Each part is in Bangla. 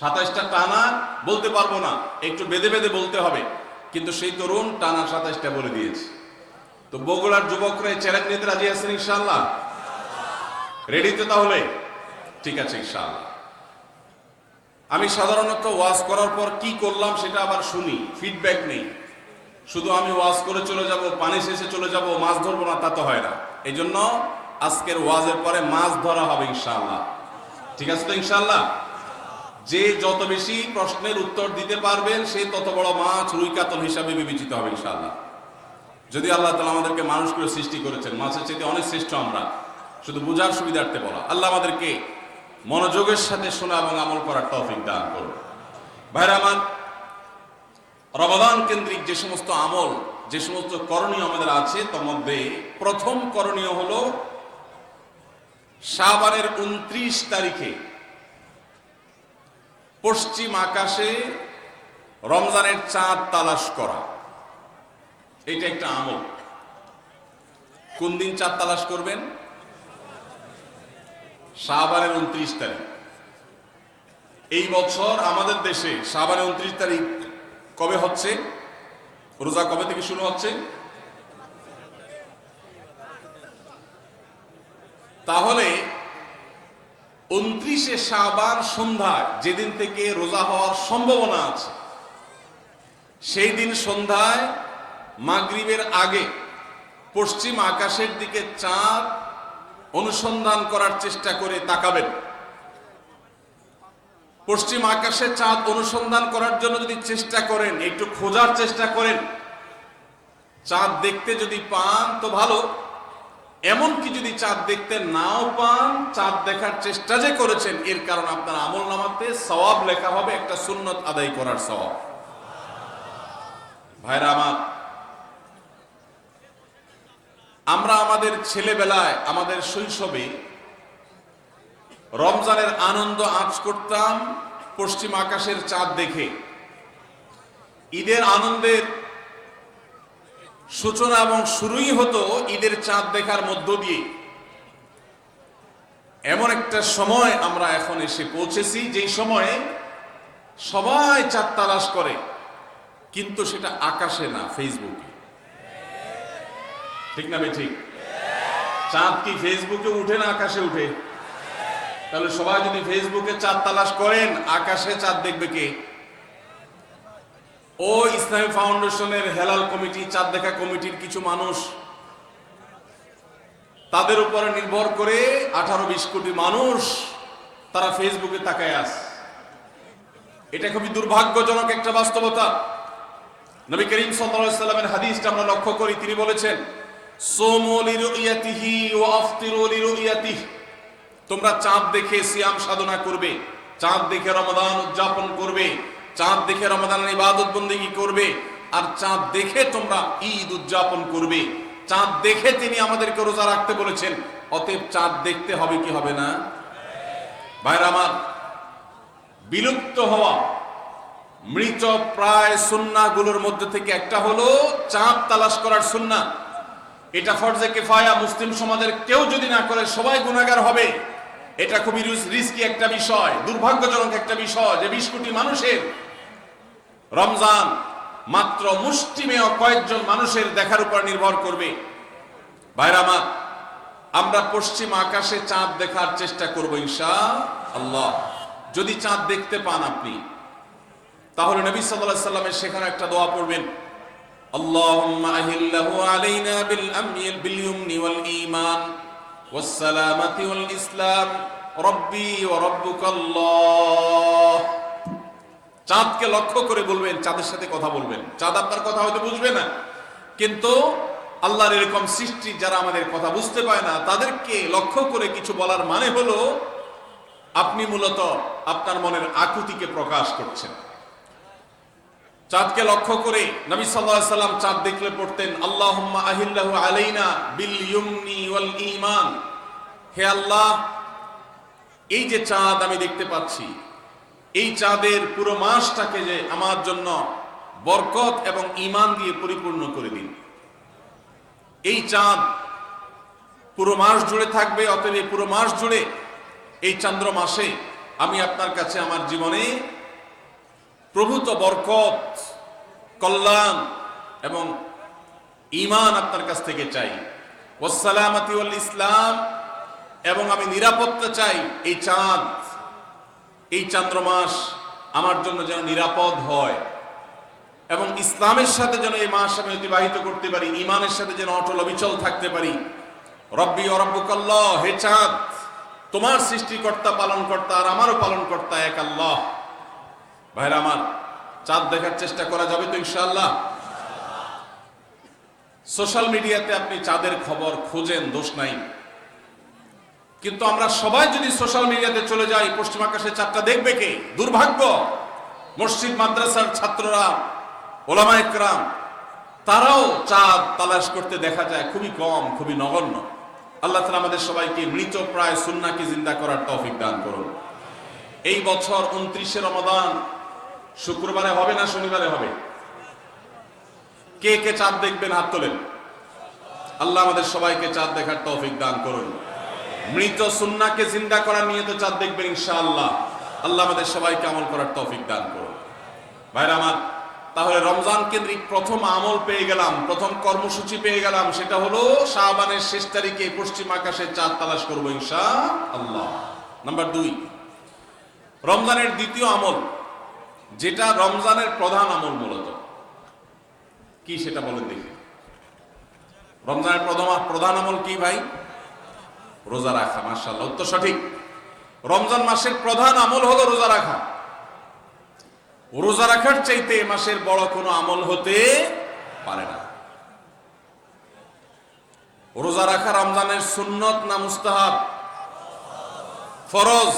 সাতাইশটা টানা বলতে পারব না, একটু বেঁধে বেঁধে বলতে হবে। কিন্তু সেই তরুণ টানা সাতাইশটা বলে দিয়েছে। তো বগুড়ার যুবকরা চ্যালেঞ্জ নিতে রাজি আছেন ইনশাল্লাহ রেডি তো তাহলে? ঠিক আছে ইনশাল্লাহ আমি সাধারণত ওয়াজ করার পর কি করলাম সেটা আবার শুনি ফিডব্যাক নেই। শুধু আমি ওয়াজ করে চলে যাব, পানি শেষে চলে যাব, মাছ ধরবো না, তা তো হয় না। এই জন্য আজকের ওয়াজের পরে মাছ ধরা হবে ইনশাল্লাহ ঠিক আছে তো ইনশাআল্লাহ? যে যত বেশি প্রশ্নের উত্তর দিতে পারবেন, সে তত বড় মাছ রুই কাতল হিসাবে বিবেচিত হবে ইনশাআল্লাহ। যদি আল্লাহ তালা আমাদেরকে মানুষ করে সৃষ্টি করেছেন, মাছের চেয়ে অনেক শ্রেষ্ঠ আমরা। শুধু বোঝার সুবিধার্থে বলা, আল্লাহ আমাদেরকে মনোযোগের সাথে শোনা এবং আমল করার তৌফিক দান করুন। ভাইরা আমার, রমাদান কেন্দ্রিক যে সমস্ত আমল, যে সমস্ত করণীয় আমাদের আছে, তার মধ্যে প্রথম করণীয় হলো শাবানের উনত্রিশ তারিখে পশ্চিম আকাশে রমজানের চাঁদ তালাশ করা। এটা একটা আমল। কোন দিন চাঁদ তালাশ করবেন? শাহবানের উনত্রিশ তারিখ। এই বছর আমাদের দেশে শাহবানের উনত্রিশ তারিখ কবে হচ্ছে? রোজা কবে থেকে শুরু হচ্ছে? তাহলে উনত্রিশে সাবান সন্ধ্যায় যেদিন থেকে রোজা হওয়ার সম্ভাবনা আছে, সেই দিন সন্ধ্যায় মাগরিবের আগে পশ্চিম আকাশের দিকে চাঁদ অনুসন্ধান করার চেষ্টা করে তাকাবেন। পশ্চিম আকাশে চাঁদ অনুসন্ধান করার জন্য যদি চেষ্টা করেন, একটু খোঁজার চেষ্টা করেন, চাঁদ দেখতে যদি পান তো ভালো। এমনকি যদি চাঁদ দেখতে নাও পান, চাঁদ দেখার চেষ্টা যে করেছেন, এর কারণ আপনার আমল নামাতে সওয়াব লেখা হবে একটা সুন্নত আদায় করার সওয়াব। ভাইরা আমার, আমরা আমাদের ছেলেবেলায়, আমাদের শৈশবে রমজানের আনন্দ আঁচ করতাম পশ্চিম আকাশের চাঁদ দেখে। ঈদের আনন্দের সূচনা এবং শুরুই হতো ঈদের চাঁদ দেখার মধ্য দিয়ে। এমন একটা সময় আমরা এখন এসে পৌঁছেছি, যেই সময়ে সবাই চাঁদ তালাশ করে, কিন্তু সেটা আকাশে না ফেসবুকে ঠিক না ঠিক চাঁদ কি ফেসবুকে উঠে না আকাশে উঠে? তাহলে সবাই যদি ফেসবুকে চাঁদ তালাশ করেন, আকাশে চাঁদ দেখবে কে? ও ইসলামী ফাউন্ডেশনের হেলাল কমিটি, চাঁদ দেখা কমিটির কিছু মানুষ, তাদের উপরে নির্ভর করে আঠারো বিশ কোটি মানুষ তারা ফেসবুকে তাকায় আস এটা খুবই দুর্ভাগ্যজনক একটা বাস্তবতা। নবী করিম সাল্লামের হাদিসটা আমরা লক্ষ্য করি, তিনি বলেছেন তোমরা চাঁদ দেখে সিয়াম সাধনা করবে, চাঁদ দেখে রমাদান উদযাপন করবে চাঁদ দেখে রমাদানের ইবাদত বন্দেগী করবে? আর চাঁদ দেখে তোমরা ঈদ উদযাপন করবে। চাঁদ দেখে তিনি আমাদেরকে রোজা রাখতে বলেছেন। অতএব চাঁদ দেখতে হবে কি হবে না? ভাইরা আমার, বিলুপ্ত হওয়া মৃত প্রায় সুন্নাগুলোর মধ্যে থেকে একটা হলো চাঁদ তালাশ করার সুন্না এটা ফরজে কেফায়া মুসলিম সমাজের কেউ যদি না করে সবাই গুণাগার হবে। এটা খুবই রিস্কি একটা বিষয়, দুর্ভাগ্যজনক একটা বিষয় যে বিশ কোটি মানুষের রমজান মাত্র মুষ্টিমেয় কয়েকজন মানুষের দেখার উপর নির্ভর করবে। ভাইরামা আমরা পশ্চিম আকাশে চাঁদ দেখার চেষ্টা করব ঈশা আল্লাহ যদি চাঁদ দেখতে পান আপনি, তাহলে নবী সাল্লাল্লাহু সাল্লামের সেখানে একটা দোয়া পড়বেন। আল্লাহুম্মা আহিল্লাহু আলাইনা বিল আমিল বিল ইয়ুমনি ওয়াল ঈমান ওয়াস সালামাতি ওয়াল ইসলাম। রব্বি ওয়া রাব্বুকাল্লাহ। চাঁদকে লক্ষ্য করে বলবেন, চাঁদের সাথে কথা বলবেন। চাঁদ আপনার কথা হয়তো বুঝবে না। কিন্তু আল্লাহর এরকম সৃষ্টি যারা আমাদের কথা বুঝতে পায় না, তাদেরকে লক্ষ্য করে কিছু বলার মানে হলো, আপনি মূলত আপনার মনের আকুতিকে প্রকাশ করছেন। চাঁদকে লক্ষ্য করে নবী সাল্লাল্লাহু সাল্লাম চাঁদ দেখলে পড়তেন, আল্লাহুম্মা আহিল্লাহু আলাইনা বিল ইউমনি ওয়াল ঈমান। হে আল্লাহ, এই যে চাঁদ আমি দেখতে পাচ্ছি এই চাঁদের পুরো মাসটাকে যে আমার জন্য বরকত এবং ঈমান দিয়ে পরিপূর্ণ করে দিন। এই চাঁদ পুরো মাস জুড়ে থাকবে, অতএব এই পুরো মাস জুড়ে, এই চন্দ্র মাসে আমি আপনার কাছে আমার জীবনে প্রভূত বরকত, কল্যাণ এবং ইমান আপনার কাছ থেকে চাই। ওসালামাতি ইসলাম এবং আমি নিরাপত্তা চাই এই চাঁদ এই চান্দ্রমাস আমার জন্য যেন নিরাপদ হয় এবং ইসলামের সাথে যেন এই মাস আমি অতিবাহিত করতে পারি ইমানের সাথে যেন অটল অবিচল থাকতে পারি। রব্বি অরব্বুকাল্লাহ হে চাঁদ, তোমার সৃষ্টিকর্তা, পালনকর্তা আর আমারও পালনকর্তা এক আল্লাহ। ভাইরা আমার, চাঁদ দেখার চেষ্টা করা যাবে তো ইনশাআল্লাহ? সোশ্যাল মিডিয়াতে আপনি চাঁদের খবর খোঁজেন, দোষ নাই। কিন্তু আমরা সবাই যদি সোশ্যাল মিডিয়াতে চলে যাই, পশ্চিম আকাশে চাঁদটা দেখবে কে? দুর্ভাগ্য। মসজিদ, মাদ্রাসার ছাত্ররা, ওলামা একরাম, তারাও চাঁদ তালাশ করতে দেখা যায় খুবই কম, খুবই নগণ্য। আল্লাহ তালা আমাদের সবাইকে মৃত প্রায় সুন্নাকে জিন্দা করার তৌফিক দান করুন। এই বছর উনত্রিশে রমাদান, শুক্রবারে হবে না শনিবারে হবে? কে কে চাঁদ দেখবেন, হাত তোলেন। আল্লাহ আমাদের সবাইকে চাঁদ দেখার তৌফিক দান করুন। মৃত সুন্নাকে জিন্দা করার নিয়ে তো চাঁদ দেখবেন ইনশাআল্লাহ। আল্লাহ আমাদের সবাইকে আমল করার তৌফিক দান করুন। ভাইরা আমার, তাহলে রমজান কেন্দ্রিক প্রথম আমল পেয়ে গেলাম, প্রথম কর্মসূচি পেয়ে গেলাম, সেটা হলো শাহবানের শেষ তারিখে পশ্চিম আকাশে চাঁদ তালাশ করব ইনশা আল্লাহ নাম্বার দুই, রমজানের দ্বিতীয় আমল, যেটা রমজানের প্রধান আমল মূলত। কি সেটা বলেন দেখি। রমজানের প্রথম প্রধান আমল কি ভাই? রোজা রাখা মার্শাল্লাহ উত্তর সঠিক। রমজান মাসের প্রধান আমল হলো রোজা রাখা। রোজা রাখার চাইতে এ মাসের বড় কোনো আমল হতে পারে না। রোজা রাখা রমজানের সুন্নত না মুস্তাহাব? ফরজ।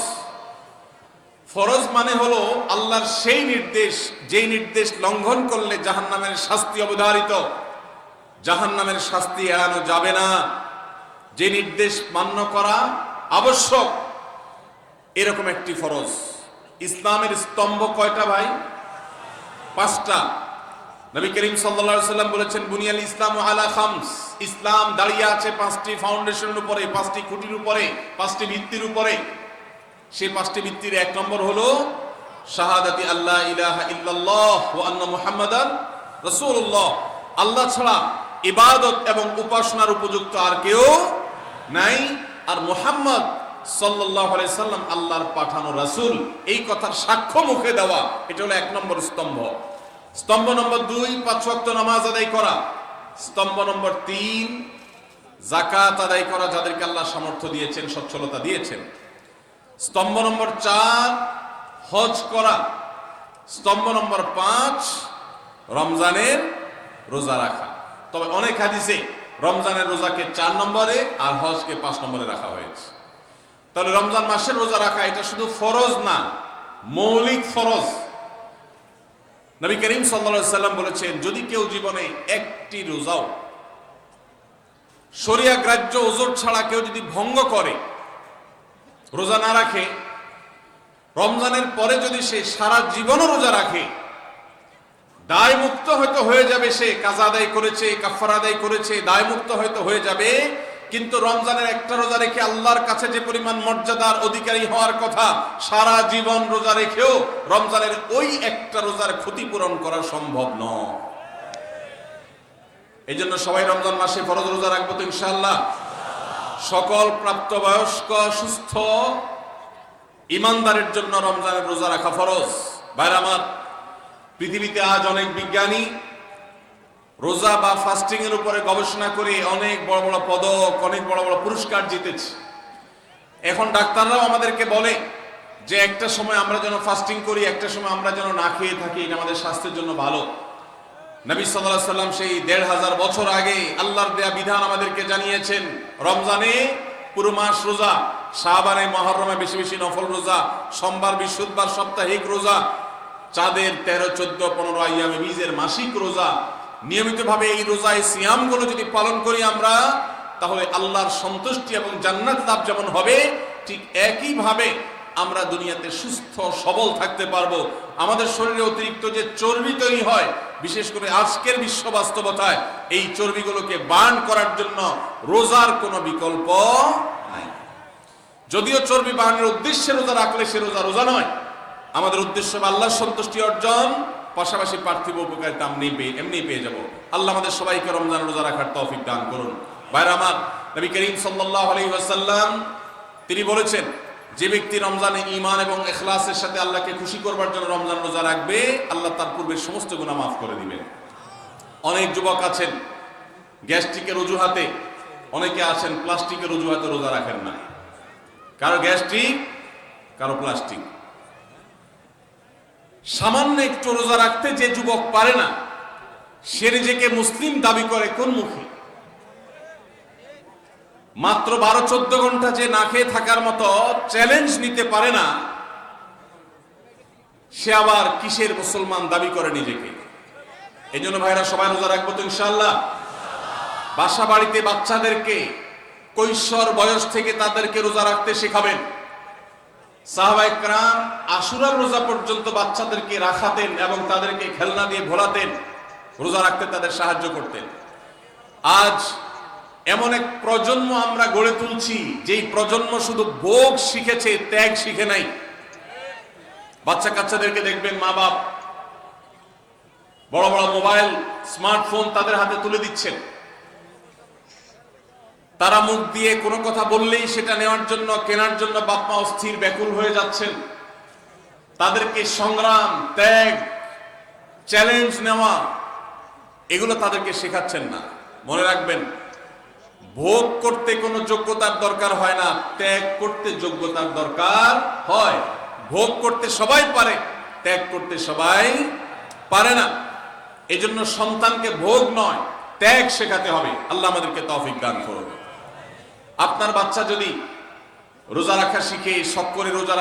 ফরজ মানে হলো আল্লাহর সেই নির্দেশ, যেই নির্দেশ লঙ্ঘন করলে জাহান্নামের শাস্তি অবধারিত। জাহান্নামের শাস্তি এড়ানো যাবে না। যে নির্দেশ মান্য করা আবশ্যক, এরকম একটি ফরজ। ইসলামের স্তম্ভ কয়টা ভাই? পাঁচটা। নবী করিম সাল্লা সাল্লাম বলেছেন, বুনিয়াল ইসলাম আলা খামস। ইসলাম দাঁড়িয়ে আছে পাঁচটি ফাউন্ডেশনের উপরে, পাঁচটি খুঁটির উপরে, পাঁচটি ভিত্তির উপরে। সেই পাঁচটি ভিত্তির এক নম্বর হলো শাহাদাতি আল্লাহ ইলাহা ইল্লাল্লাহ ওয়া আন্না মুহাম্মাদান রাসূলুল্লাহ। আল্লাহ ছাড়া ইবাদত এবং উপাসনার উপযুক্ত আর কেউ নাই, আর মুহাম্মদ আলাইহি সাল্লাম আল্লাহর পাঠানো রাসূল, এই কথার সাক্ষ্য মুখে দেওয়া, এটা হলো এক নম্বর স্তম্ভ। স্তম্ভ নম্বর দুই, পাঁচ ওয়াক্ত নামাজ আদায় করা। স্তম্ভ নম্বর তিন জাকাত আদায় করা, যাদেরকে আল্লাহ সামর্থ্য দিয়েছেন, সচ্ছলতা দিয়েছেন। স্তম্ভ নম্বর চার, হজ করা। স্তম্ভ নম্বর পাঁচ, রমজানের রোজা রাখা। তবে অনেক হাদিসে রমজানের রোজাকে চার নম্বরে আর হজকে পাঁচ নম্বরে রাখা হয়েছে। তাহলে রমজান মাসের রোজা রাখা, এটা শুধু ফরজ না, মৌলিক ফরজ। নবী করিম সাল্লা সাল্লাম বলেছেন, যদি কেউ জীবনে একটি রোজাও, শরিয়া গ্রাহ্য ওজোর ছাড়া কেউ যদি ভঙ্গ করে, রোজা না রাখে, রমজানের পরে যদি সে সারা জীবনও রোজা রাখে দায় মুক্ত হয়তো হয়ে যাবে সে, কাজা আদায় করেছে কাফার আদায় করেছে দায় মুক্ত হয়তো হয়ে যাবে। কিন্তু রমজানের একটা রোজা রেখে আল্লাহর কাছে যে পরিমাণ মর্যাদার অধিকারী হওয়ার কথা, সারা জীবন রোজা রেখেও রমজানের ওই একটা রোজার ক্ষতিপূরণ করা সম্ভব নয়। এই জন্য সবাই রমজান মাসে ফরজ রোজা রাখব তো ইনশাল্লাহ সকল প্রাপ্তবয়স্ক, সুস্থ, ইমানদারের জন্য রমজানের রোজা রাখা ফরজ। বাইরে আমার পৃথিবীতে আজ অনেক বিজ্ঞানী রোজা বা ফাস্টিং এর উপরে গবেষণা করে অনেক বড় বড় পদক, অনেক বড় বড় পুরস্কার জিতেছে। এখন ডাক্তাররাও আমাদেরকে বলে যে একটা সময় আমরা যেন ফাস্টিং করি, একটা সময় আমরা যেন না খেয়ে থাকি, এটা আমাদের স্বাস্থ্যের জন্য ভালো। নবী সাল্লাহ সাল্লাম সেই দেড় হাজার বছর আগে আল্লাহর দেয়া বিধান আমাদেরকে জানিয়েছেন, রমজানে পুরো মাস রোজা শাহবানে মহরমে বেশি বেশি নফল রোজা, সোমবার, বৃহস্পতিবার, সাপ্তাহিক রোজা চাঁদের তেরো, চোদ্দ, পনেরো আইয়ামে বীজের মাসিক রোজা, নিয়মিতভাবে এই রোজায় সিয়ামগুলো যদি পালন করি আমরা, তাহলে আল্লাহর সন্তুষ্টি এবং জান্নাত লাভ যেমন হবে, ঠিক একইভাবে আমরা দুনিয়াতে সুস্থ, সবল থাকতে পারব। আমাদের শরীরে অতিরিক্ত যে চর্বি তৈরি হয়, বিশেষ করে আজকের বিশ্ব বাস্তবতায়, এই চর্বিগুলোকে বার্ন করার জন্য রোজার কোনো বিকল্প নাই। যদিও চর্বি বাহানের উদ্দেশ্যে রোজা রাখলে সে রোজা রোজা নয় আমাদের উদ্দেশ্য আল্লাহর সন্তুষ্টি অর্জন, পাশাপাশি পার্থিব উপকারিতা আমি পেয়ে এমনি পেয়ে যাব। আল্লাহ আমাদের সবাইকে রমজান রোজা রাখার তৌফিক দান করুন। বাইরে আমার, নবী করিম সাল্লাল্লাহু আলাইহি ওয়াসাল্লাম, তিনি বলেছেন, যে ব্যক্তি রমজানে ঈমান এবং ইখলাসের সাথে আল্লাহকে খুশি করবার জন্য রমজান রোজা রাখবে, আল্লাহ তার পূর্বের সমস্ত গুনাহ মাফ করে দিবেন। অনেক যুবক আছেন, গ্যাস্ট্রিকের অজুহাতে, অনেকে আছেন, প্লাস্টিকের অজুহাতে রোজা রাখেন না কারও গ্যাস্ট্রিক, কারও প্লাস্টিক। সামান্য একটু রোজা রাখতে যে যুবক পারে না, সে নিজেকে মুসলিম দাবি করে কোন মুখে? মাত্র বারো চোদ্দ ঘণ্টা যে না খেয়ে থাকার মতো চ্যালেঞ্জ নিতে পারে না, সে আবার কিসের মুসলমান দাবি করে নিজেকে? এই জন্য ভাইরা সবাই রোজা রাখব তো ইনশাল্লাহ বাসা বাড়িতে বাচ্চাদেরকে কৈশোর বয়স থেকে তাদেরকে রোজা রাখতে শেখাবেন। সাহবাইকরাম আশুরার রোজা পর্যন্ত বাচ্চাদেরকে রাখাতেন এবং তাদেরকে খেলনা দিয়ে ভোলাতেন, রোজা রাখতে তাদের সাহায্য করতেন। আজ এমন এক প্রজন্ম আমরা গড়ে তুলছি, যেই প্রজন্ম শুধু ভোগ শিখেছে, ত্যাগ শিখে নাই। বাচ্চা কাচ্চাদেরকে দেখবেন মা বাপ, বড় বড় মোবাইল, স্মার্টফোন তাদের হাতে তুলে দিচ্ছেন। তারা মুখ দিয়ে কোনো কথা বললেই সেটা নেওয়ার জন্য, কেনার জন্য বাপমা অস্থির, ব্যাকুল হয়ে যাচ্ছেন। তাদেরকে সংগ্রাম, ত্যাগ, চ্যালেঞ্জ নেওয়া, এগুলো তাদেরকে শেখাচ্ছেন না। মনে রাখবেন, ভোগ করতে কোনো যোগ্যতার দরকার হয় না, ত্যাগ করতে যোগ্যতার দরকার হয়। ভোগ করতে সবাই পারে, ত্যাগ করতে সবাই পারে না। এজন্য সন্তানকে ভোগ নয়, ত্যাগ শেখাতে হবে। আল্লাহ আমাদেরকে তৌফিক দান করবে আপনার বাচ্চা যদি রোজা রাখা শিখে শখ করে রোজা